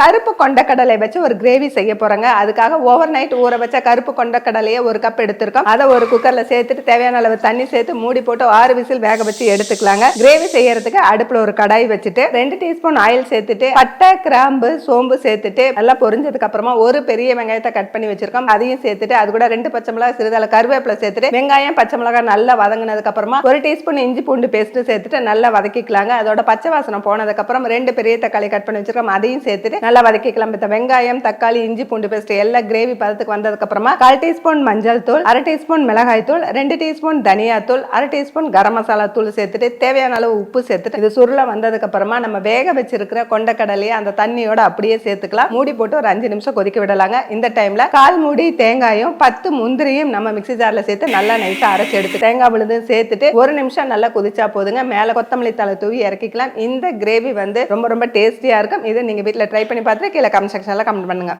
கருப்பு கொண்டக்கடலை வச்சு ஒரு கிரேவி செய்ய போறோங்க. அதுக்காக ஓவர் நைட் ஊற வச்ச கருப்பு கொண்டக்கடலையை ஒரு கப் எடுத்திருக்கோம். அதை ஒரு குக்கர்ல சேர்த்துட்டு தேவையான அளவு தண்ணி சேர்த்து மூடி போட்டு ஆறு விசில் வேக வச்சு எடுத்துக்கலாங்க. கிரேவி செய்யறதுக்கு அடுப்புல ஒரு கடாய் வச்சுட்டு ரெண்டு டீஸ்பூன் ஆயில் சேர்த்துட்டு பட்டை கிராம்பு சோம்பு சேர்த்துட்டு நல்லா பொரிஞ்சதுக்கு அப்புறமா ஒரு பெரிய வெங்காயத்தை கட் பண்ணி வச்சிருக்கோம். அதையும் சேர்த்துட்டு அது கூட ரெண்டு பச்சை மிளகாய் சிறிதளவு கருவேப்பிலை சேர்த்துட்டு வெங்காயம் பச்சை மிளகாய் நல்லா வதங்கினதுக்கு அப்புறமா ஒரு டீஸ்பூன் இஞ்சி பூண்டு பேஸ்ட் சேர்த்துட்டு நல்லா வதக்கிக்கலாங்க. அதோட பச்சை வாசனம் போனதுக்கு அப்புறம் ரெண்டு பெரிய தக்காளி கட் பண்ணி வச்சிருக்கோம். அதையும் சேர்த்துட்டு நல்லா வதக்கிக்கலாம் இப்போ வெங்காயம் தக்காளி இஞ்சி பூண்டு பேஸ்ட் எல்லாம் கிரேவி பதத்துக்கு வந்ததுக்கு அப்புறமா கால் டீஸ்பூன் மஞ்சள் தூள் அரை டீஸ்பூன் மிளகாய் தூள் ரெண்டு டீஸ்பூன் தனியா தூள் அரை டீஸ்பூன் கரம் மசாலா தூள் சேர்த்துட்டு தேவையான அளவு உப்பு சேர்த்துட்டு இது சுருள வந்ததுக்கு அப்புறமா நம்ம வேக வச்சிருக்கிற கொண்டக்கடலையை அந்த தண்ணியோட அப்படியே சேர்த்துக்கலாம். மூடி போட்டு ஒரு அஞ்சு நிமிஷம் கொதிக்க விடலாங்க. இந்த டைம்ல கால் மூடி தேங்காயும் பத்து முந்திரியும் நம்ம மிக்ஸி ஜார்ல சேர்த்து நல்லா நைஸா அரைச்சி எடுத்து தேங்காய் விழுது சேர்த்துட்டு ஒரு நிமிஷம் நல்லா கொதிச்சா போதுங்க. மேல கொத்தமல்லி தலை தூவி இறக்கிக்கலாம். இந்த கிரேவி வந்து ரொம்ப ரொம்ப டேஸ்டியா இருக்கும். இதை நீங்க வீட்டில் ட்ரை பண்ணி பண்ணி பார்த்துட்டு கீழே கமெண்ட் செக்ஷனில் கமெண்ட் பண்ணுங்கள்